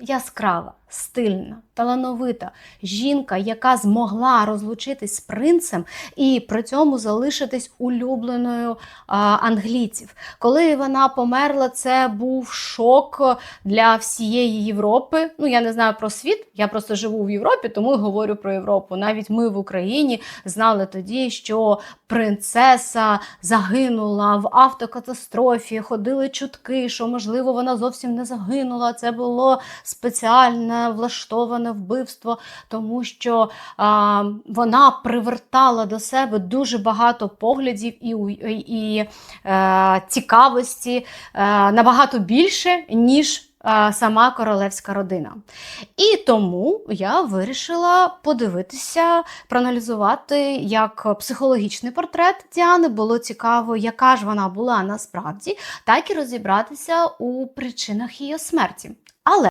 яскрава, стильна, талановита жінка, яка змогла розлучитись з принцем і при цьому залишитись улюбленою англійців. Коли вона померла, це був шок для всієї Європи. Ну я не знаю про світ, я просто живу в Європі, тому говорю про Європу. Навіть ми в Україні знали тоді, що принцеса загинула в автокатастрофі. Ходили чутки, що можливо вона зовсім не загинула. Це було спеціальне влаштоване вбивство, тому що а, вона привертала до себе дуже багато поглядів і, і е, цікавості е, набагато більше, ніж е, сама королевська родина. І тому я вирішила подивитися, проаналізувати як психологічний портрет Діани. Було цікаво, яка ж вона була насправді, так і розібратися у причинах її смерті. Але